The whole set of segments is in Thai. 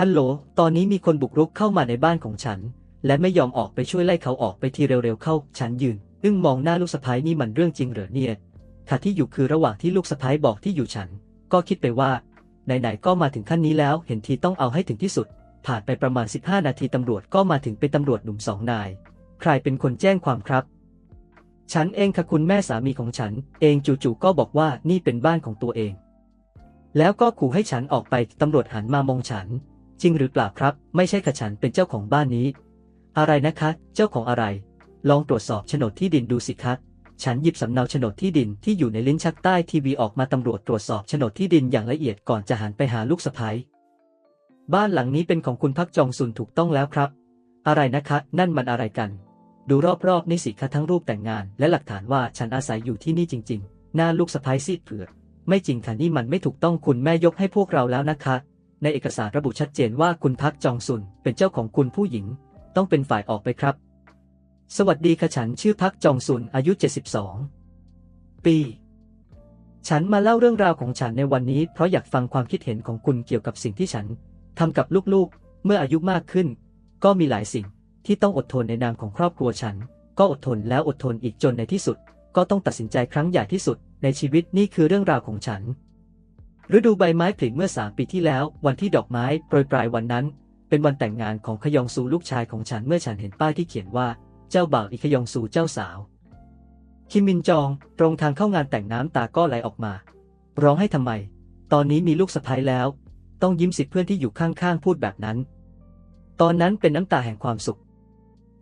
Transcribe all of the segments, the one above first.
ฮัลโหล ตอนนี้มีคนบุกรุกเข้ามาในบ้านของฉัน และไม่ยอมออกไปช่วยไล่เขาออกไปทีเร็วๆเข้า ฉันยืน อึ้งมองหน้าลูกสะพ้ยนี่มันเรื่องจริงเหรอเนี่ยค่ะที่อยู่คือระหว่างที่ลูกสะพ้ยบอกที่อยู่ฉัน ก็คิดไปว่า ไหนๆ ก็มาถึงขั้นนี้แล้ว เห็นทีต้องเอาให้ถึงที่สุด ผ่านไปประมาณ 15 นาทีตำรวจก็มาถึงเป็นตำรวจหนุ่มสองนาย ใครเป็นคนแจ้งความครับ ฉันเองค่ะคุณแม่สามีของฉัน เองจู่ๆก็บอกว่านี่เป็นบ้านของตัวเอง แล้วก็ขู่ให้ฉันออกไปตำรวจหันมามองฉัน จริงหรือเปล่าครับ ไม่ใช่ค่ะฉันเป็นเจ้าของบ้านนี้ อะไรนะคะ เจ้าของอะไร ลองตรวจสอบโฉนดที่ดินดูสิคะฉันหยิบสำเนาโฉนดที่ดินที่อยู่ในลิ้นชักใต้ทีวีออกมาตำรวจตรวจสอบโฉนดที่ดินอย่างละเอียดก่อนจะหันไปหาลูกสะใภ้บ้านหลังนี้เป็นของคุณพักจองซุนถูกต้องแล้วครับ อะไรนะคะ นั่นมันอะไรกัน ดูรอบๆนี่สิคะทั้งรูปแต่งงาน และหลักฐานว่าฉันอาศัยอยู่ที่นี่จริง ๆ หน้าลูกสะใภ้ซีดเผือดไม่จริงค่ะนี่มันไม่ถูกต้องคุณแม่ยกให้พวกเราแล้วนะคะ ในเอกสารระบุชัดเจนว่าคุณพักจองซุนเป็นเจ้าของคุณผู้หญิง ต้องเป็นฝ่ายออกไปครับ สวัสดีค่ะฉันชื่อพักจองซุนอายุ 72 ปี ฉันมาเล่าเรื่องราวของฉันในวันนี้ เพราะอยากฟังความคิดเห็นของคุณเกี่ยวกับสิ่งที่ฉันทำกับลูกๆ เมื่ออายุมากขึ้น ก็มีหลายสิ่งที่ต้องอดทนในนามของครอบครัวฉัน ก็อดทนแล้วอดทนอีกจนในที่สุด ก็ต้องตัดสินใจครั้งใหญ่ที่สุด ในชีวิตนี่คือเรื่องราวของฉัน ฤดูใบไม้ผลิเมื่อสามปีที่แล้ว วันที่ดอกไม้โปรยปลายวันนั้น เป็นวันแต่งงานของขยองซูลูกชายของฉันเมื่อฉันเห็นป้ายที่เขียนว่า เจ้าบ่าวอีขยองซูเจ้าสาว คิมมินจอง ตรงทางเข้างานแต่งน้ำตาก็ไหลออกมา ร้องให้ทำไม ตอนนี้มีลูกสะใภ้แล้ว ต้องยิ้มสิเพื่อนที่อยู่ข้างๆพูดแบบนั้น ตอนนั้นเป็นน้ำตาแห่งความสุข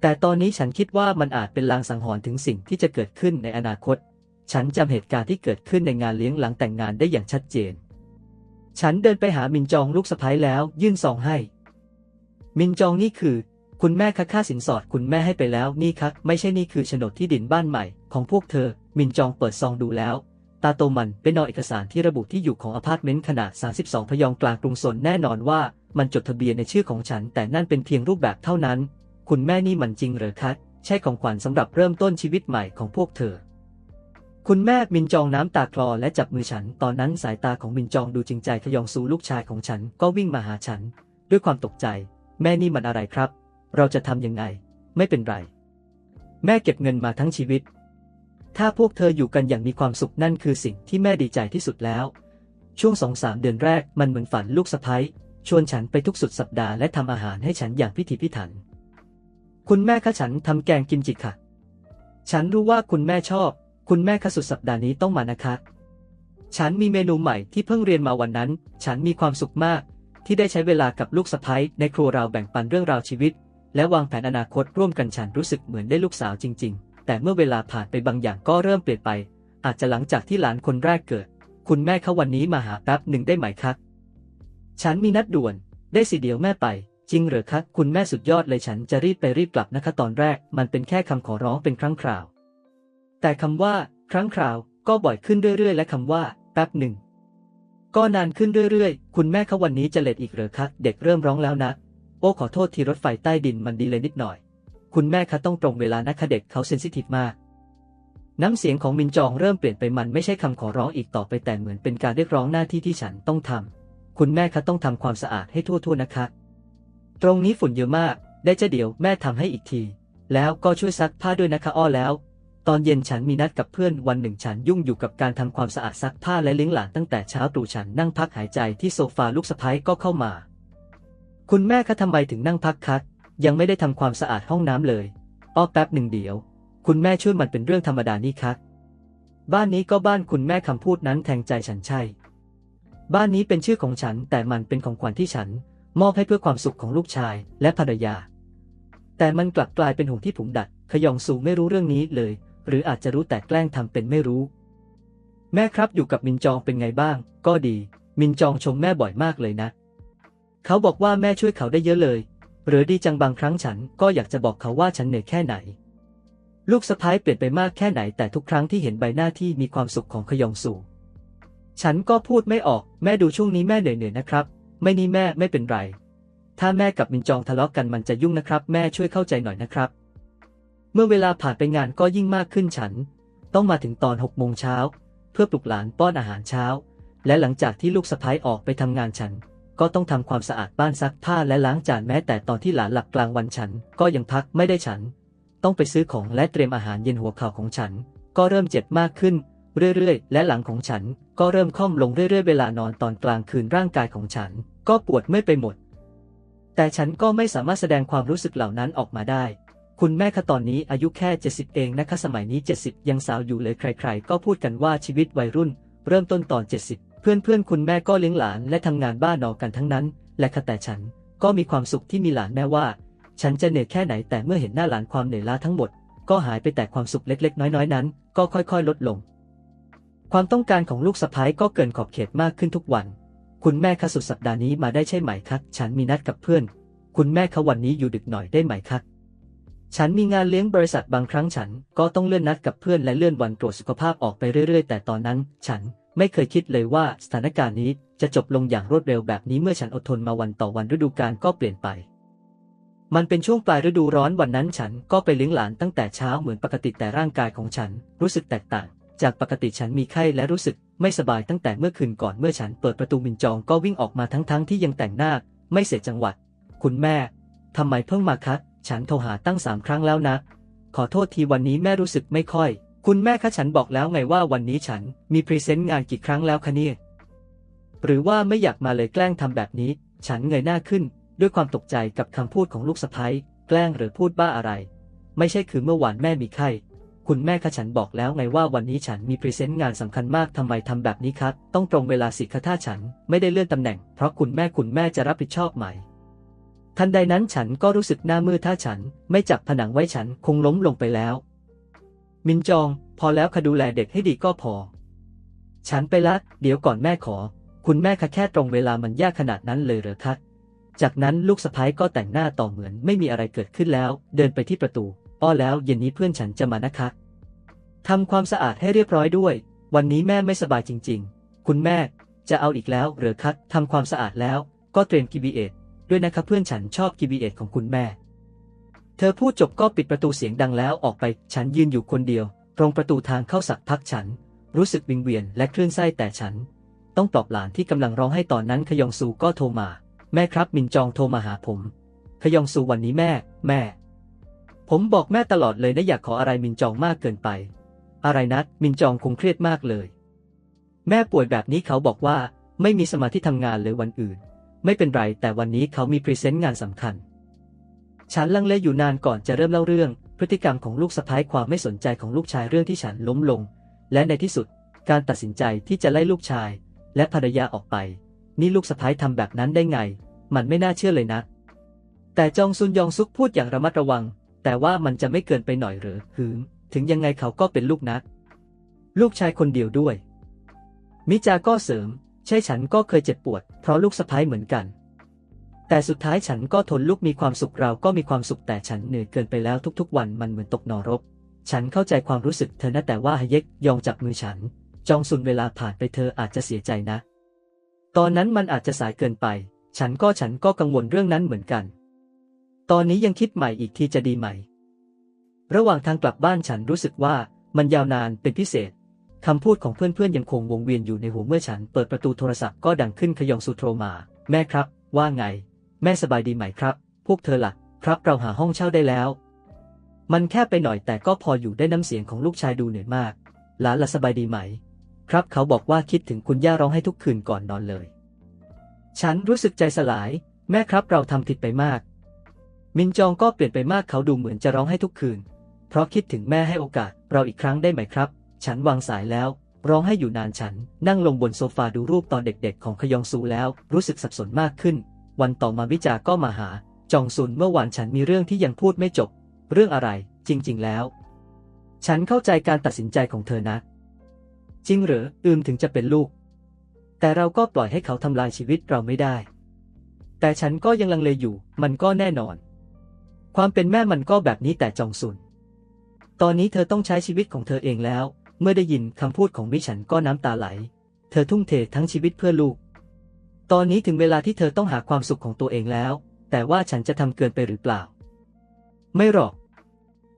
แต่ตอนนี้ฉันคิดว่ามันอาจเป็นลางสังหรณ์ถึงสิ่งที่จะเกิดขึ้นในอนาคต ฉันจำเหตุการณ์ที่เกิดขึ้นในงานเลี้ยงหลังแต่งงานได้อย่างชัดเจน ฉันเดินไปหามินจองลูกสะใภ้แล้ว ยื่นซองให้ มินจองนี่คือ คุณแม่คะค่าสินสอดคุณแม่ให้ไปแล้วนี่คะไม่ใช่นี่คือโฉนดที่ดินบ้านใหม่ของพวกเธอ มินจองเปิดซองดูแล้ว ตาโตมันเป็นนอเอกสารที่ระบุที่อยู่ของอพาร์ตเมนต์ขนาด 32 พยองกลางกรุงโซนแน่นอนว่ามันจดทะเบียนในชื่อของฉัน แต่นั่นเป็นเพียงรูปแบบเท่านั้น คุณแม่นี่มันจริงเหรอคะใช่ของขวัญสำหรับเริ่มต้นชีวิตใหม่ของพวกเธอ คุณแม่มินจองน้ำตาคลอและจับมือฉัน ตอนนั้นสายตาของมินจองดูจริงใจขยองซูลูกชายของฉันก็วิ่งมาหาฉัน ด้วยความตกใจ แม่นี่มันอะไรครับ เราจะทำยังไง ไม่เป็นไร แม่เก็บเงินมาทั้งชีวิต ถ้าพวกเธออยู่กันอย่างมีความสุขนั่นคือสิ่งที่แม่ดีใจที่สุดแล้ว ช่วงสองสามเดือนแรกมันเหมือนฝันลูกสะพ้ยชวนฉันไปทุกสุดสัปดาห์และทำอาหารให้ฉันอย่างพิถีพิถัน คุณแม่คะฉันทำแกงกิมจิค่ะ ฉันรู้ว่าคุณแม่ชอบ คุณแม่คะสุดสัปดาห์นี้ต้องมานะคะ ฉันมีเมนูใหม่ที่เพิ่งเรียนมาวันนั้น ฉันมีความสุขมาก ที่ได้ใช้เวลากับลูกสะพ้ยในครัวเราแบ่งปันเรื่องราวชีวิต และวางแผนอนาคตร่วมกันฉันรู้สึกเหมือนได้ลูกสาวจริง ๆ แต่เมื่อเวลาผ่านไปบางอย่างก็เริ่มเปลี่ยนไป อาจจะหลังจากที่หลานคนแรกเกิด คุณแม่เขาวันนี้มาหาแป๊บหนึ่งได้ไหมคะฉันมีนัดด่วน ได้สิเดียวแม่ไป จริงเหรอคะคุณแม่สุดยอดเลยฉันจะรีบไปรีบกลับนะคะตอนแรก มันเป็นแค่คำขอร้องเป็นครั้งคราว แต่คำว่า ครั้งคราวก็บ่อยขึ้นเรื่อยๆ และคำว่า แป๊บหนึ่ง ก็นานขึ้นเรื่อยๆ คุณแม่เขาวันนี้จะเลทอีกเหรอคะเด็กเริ่มร้องแล้วนะ โอ้ขอโทษทีรถไฟใต้ดินมันดีเลยนิดหน่อย คุณแม่คะต้องตรงเวลานะคะเด็กเขาเซนซิทีฟมาก น้ำเสียงของมินจองเริ่มเปลี่ยนไปมันไม่ใช่คำขอร้องอีกต่อไปแต่เหมือนเป็นการเรียกร้องหน้าที่ที่ฉันต้องทำคุณแม่คะต้องทำความสะอาดให้ทั่วๆนะคะ ตรงนี้ฝุ่นเยอะมาก ได้จะเดี๋ยวแม่ทำให้อีกที แล้วก็ช่วยซักผ้าด้วยนะคะอ้อแล้ว ตอนเย็นฉันมีนัดกับเพื่อนวันหนึ่งฉันยุ่งอยู่กับการทำความสะอาดซักผ้าและเลี้ยงหลานตั้งแต่เช้าตรู่ฉันนั่งพักหายใจที่โซฟาลูกสะพ้ยก็เข้ามา คุณแม่คะทำไมถึงนั่งพักคักยังไม่ได้ทำความสะอาดห้องน้ำเลยอ้อแป๊บหนึ่งเดียว คุณแม่ช่วยมันเป็นเรื่องธรรมดานี่คะบ้านนี้ก็บ้านคุณแม่คำพูดนั้นแทงใจฉันใช่ บ้านนี้เป็นชื่อของฉันแต่มันเป็นของขวัญที่ฉัน มอบให้เพื่อความสุขของลูกชายและภรรยา แต่มันกลับกลายเป็นห่วงที่ผมดัดขยองสูงไม่รู้เรื่องนี้เลย หรืออาจจะรู้แต่แกล้งทำเป็นไม่รู้ แม่ครับอยู่กับมินจองเป็นไงบ้าง ก็ดี มินจองชมแม่บ่อยมากเลยนะ เขาบอกว่าแม่ช่วยเขาได้เยอะเลย หรือดีจังบางครั้งฉันก็อยากจะบอกเขาว่าฉันเหนื่อยแค่ไหน ลูกสะพ้ายเปลี่ยนไปมากแค่ไหนแต่ทุกครั้งที่เห็นใบหน้าที่มีความสุขของขยองสูฉันก็พูดไม่ออก แม่ดูช่วงนี้แม่เหนื่อยๆนะครับ ไม่นี่แม่ไม่เป็นไร ถ้าแม่กับมินจองทะเลาะกันมันจะยุ่งนะครับ แม่ช่วยเข้าใจหน่อยนะครับ เมื่อเวลาผ่านไปงานก็ยิ่งมากขึ้นฉัน ต้องมาถึงตอนหกโมงเช้า เพื่อปลุกหลานป้อนอาหารเช้า และหลังจากที่ลูกสะพ้ายออกไปทำงานฉัน ก็ต้องทำความสะอาดบ้านซักผ้าและล้างจานแม้แต่ตอนที่หลานหลับกลางวันฉัน ก็ยังพักไม่ได้ฉัน ต้องไปซื้อของและเตรียมอาหารเย็นหัวเข่าของฉัน ก็เริ่มเจ็บมากขึ้น เรื่อยๆ และหลังของฉัน ก็เริ่มค่อมลงเรื่อยๆ เวลานอนตอนกลางคืนร่างกายของฉัน ก็ปวดไม่อยไปหมด แต่ฉันก็ไม่สามารถแสดงความรู้สึกเหล่านั้นออกมาได้ คุณแม่คะตอนนี้อายุแค่ 70 เองนะคะสมัยนี้ 70 ยังสาวอยู่เลยใคร ๆ ก็พูดกันว่าชีวิตวัยรุ่น เริ่มต้นตอน 70 เพื่อนๆ คุณแม่ก็เลี้ยงหลานและทำงานบ้านนอกกันทั้งนั้น และค่ะแต่ฉันก็มีความสุขที่มีหลานแม้ว่า ฉันจะเหนื่อยแค่ไหนแต่เมื่อเห็นหน้าหลานความเหนื่อยล้าทั้งหมด ก็หายไปแต่ความสุขเล็กๆ น้อยๆ นั้น ก็ค่อยๆ ลดลง ความต้องการของลูกสะใภ้ก็เกินขอบเขตมากขึ้นทุกวัน คุณแม่คะสุดสัปดาห์นี้มาได้ใช่ไหมคะฉันมีนัดกับเพื่อน คุณแม่คะวันนี้อยู่ดึกหน่อยได้ไหมคะ ฉันมีงานเลี้ยงบริษัทบางครั้งฉันก็ต้องเลื่อนนัดกับเพื่อนและเลื่อนวันตรวจสุขภาพออกไปเรื่อยๆ แต่ตอนนั้น ฉันไม่เคยคิดเลยว่าสถานการณ์นี้จะจบลงอย่างรวดเร็วแบบนี้เมื่อฉันอดทนมาวันต่อวันฤดูกาลก็เปลี่ยนไป มันเป็นช่วงปลายฤดูร้อนวันนั้นฉันก็ไปเลี้ยงหลานตั้งแต่เช้าเหมือนปกติแต่ร่างกายของฉันรู้สึกแตกต่าง จากปกติฉันมีไข้และรู้สึกไม่สบายตั้งแต่เมื่อคืนก่อนเมื่อฉันเปิดประตูมินจองก็วิ่งออกมาทั้งๆทที่ยังแต่งหน้า ไม่เสร็จจังหวัด คุณแม่ทำไมเพิ่งมาคะ ฉันโทรหาตั้งสามครั้งแล้วนะ ขอโทษทีวันนี้แม่รู้สึกไม่ค่อย คุณแม่คะฉันบอกแล้วไงว่าวันนี้ฉันมีพรีเซนต์งานกี่ครั้งแล้วคะเนี่ย หรือว่าไม่อยากมาเลยแกล้งทำแบบนี้ ฉันเงยหน้าขึ้น ด้วยความตกใจกับคำพูดของลูกสะใภ้แกล้งหรือพูดบ้าอะไร ไม่ใช่คือเมื่อวานแม่มีไข้ คุณแม่คะฉันบอกแล้วไงว่าวันนี้ฉันมีพรีเซนต์งานสำคัญมากทำไมทำแบบนี้ครับต้องตรงเวลาสิคะถ้าฉันไม่ได้เลื่อนตำแหน่ง เพราะคุณแม่คุณแม่จะรับผิดชอบไหม ทันใดนั้นฉันก็รู้สึกหน้ามืดถ้าฉันไม่จับผนังไว้ฉันคงล้มลงไปแล้ว มินจอง พอแล้วค่ะดูแลเด็กให้ดีก็พอ ฉันไปละ เดี๋ยวก่อนแม่ขอ คุณแม่คะแค่ตรงเวลามันยากขนาดนั้นเลยเหรอคะจากนั้นลูกสะพ้ายก็แต่งหน้าต่อเหมือนไม่มีอะไรเกิดขึ้นแล้ว เดินไปที่ประตู อ้อแล้วเย็นนี้เพื่อนฉันจะมานะคะทำความสะอาดให้เรียบร้อยด้วย วันนี้แม่ไม่สบายจริง ๆ คุณแม่จะเอาอีกแล้วเหรือคะทำความสะอาดแล้ว ก็เตรียมกีบีเอท ด้วยนะคะเพื่อนฉันชอบกีบีเอทของคุณแม่ เธอพูดจบก็ปิดประตูเสียงดังแล้วออกไป ฉันยืนอยู่คนเดียว ตรงประตูทางเข้าสักพักฉัน รู้สึกวิงเวียนและคลื่นไส้แต่ฉัน ต้องปลอบหลานที่กำลังร้องให้ตอนนั้นขยองซูก็โทรมา แม่ครับมินจองโทรมาหาผมขยองซูวันนี้แม่ แม่ ผมบอกแม่ตลอดเลยนะอยากขออะไรมินจองมากเกินไป อะไรนะมินจองคงเครียดมากเลย แม่ป่วยแบบนี้เขาบอกว่าไม่มีสมาธิทำงานเลยวันอื่น ไม่เป็นไร แต่วันนี้เขามีพรีเซนต์งานสำคัญ ฉันลังเลอยู่นานก่อนจะเริ่มเล่าเรื่อง พฤติกรรมของลูกสะพ้ายความไม่สนใจของลูกชายเรื่องที่ฉันล้มลง และในที่สุด การตัดสินใจที่จะไล่ลูกชาย และภรรยาออกไป นี่ลูกสะพ้ายทำแบบนั้นได้ไง มันไม่น่าเชื่อเลยนะ แต่จองซุนยองซุกพูดอย่างระมัดระวัง แต่ว่ามันจะไม่เกินไปหน่อยหรือหืมถึงยังไงเขาก็เป็นลูกนัก ลูกชายคนเดียวด้วย มิจาก็เสริม ใช่ฉันก็เคยเจ็บปวด เพราะลูกสะพ้ายเหมือนกัน แต่สุดท้ายฉันก็ทนลูกมีความสุขเราก็มีความสุขแต่ฉันเหนื่อยเกินไปแล้วทุกๆ วันมันเหมือนตกนรก ฉันเข้าใจความรู้สึกเธอนะแต่ว่าฮเยกยองจับมือฉัน จองซุนเวลาผ่านไปเธออาจจะเสียใจนะ ตอนนั้นมันอาจจะสายเกินไป ฉันก็ฉันก็กังวลเรื่องนั้นเหมือนกัน ตอนนี้ยังคิดใหม่อีกทีจะดีไหม ระหว่างทางกลับบ้านฉันรู้สึกว่ามันยาวนานเป็นพิเศษ คำพูดของเพื่อนๆยังคงวงเวียนอยู่ในหัวเมื่อฉันเปิดประตูโทรศัพท์ก็ดังขึ้นขยองสุโทรมา แม่ครับ ว่าไง แม่สบายดีไหมครับ พวกเธอละ่ะ ครับเราหาห้องเช่าได้แล้ว มันแค่ไปหน่อยแต่ก็พออยู่ได้น้ำเสียงของลูกชายดูเหนื่อยมาก หลานละสบายดีไหม ครับเขาบอกว่าคิดถึงคุณย่าร้องให้ทุกคืนก่อนนอนเลย ฉันรู้สึกใจสลาย แม่ครับเราทำผิดไปมาก มินจองก็เปลี่ยนไปมากเขาดูเหมือนจะร้องให้ทุกคืน เพราะคิดถึงแม่ให้โอกาสเราอีกครั้งได้ไหมครับ ฉันวางสายแล้ว ร้องให้อยู่นานฉัน นั่งลงบนโซฟาดูรูปตอนเด็กๆ ของขยองซูแล้ว รู้สึกสับสนมากขึ้น วันต่อมาวิจาก็มาหา จองซุนเมื่อวานฉันมีเรื่องที่ยังพูดไม่จบ เรื่องอะไร จริง ๆ แล้ว ฉันเข้าใจการตัดสินใจของเธอนะ จริงหรืออืมถึงจะเป็นลูก แต่เราก็ปล่อยให้เขาทำลายชีวิตเราไม่ได้ แต่ฉันก็ยังลังเลอยู่ มันก็แน่นอน ความเป็นแม่มันก็แบบนี้แต่จองซุนตอนนี้เธอต้องใช้ชีวิตของเธอเองแล้ว เมื่อได้ยินคำพูดของวิฉันก็น้ำตาไหล เธอทุ่มเททั้งชีวิตเพื่อลูก ตอนนี้ถึงเวลาที่เธอต้องหาความสุขของตัวเองแล้ว แต่ว่าฉันจะทำเกินไปหรือเปล่า ไม่หรอก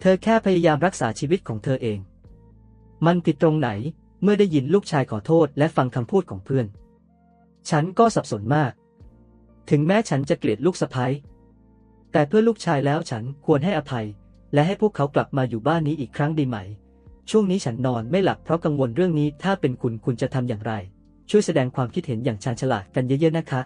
เธอแค่พยายามรักษาชีวิตของเธอเอง มันผิดตรงไหนเมื่อได้ยินลูกชายขอโทษและฟังคำพูดของเพื่อน ฉันก็สับสนมาก ถึงแม้ฉันจะเกลียดลูกสะพ้ยแต่เพื่อลูกชายแล้วฉันควรให้อภัย และให้พวกเขากลับมาอยู่บ้านนี้อีกครั้งดีไหม ช่วงนี้ฉันนอนไม่หลับเพราะกังวลเรื่องนี้ ถ้าเป็นคุณคุณจะทำอย่างไร ช่วยแสดงความคิดเห็นอย่างชาญฉลาดกันเยอะๆนะคะ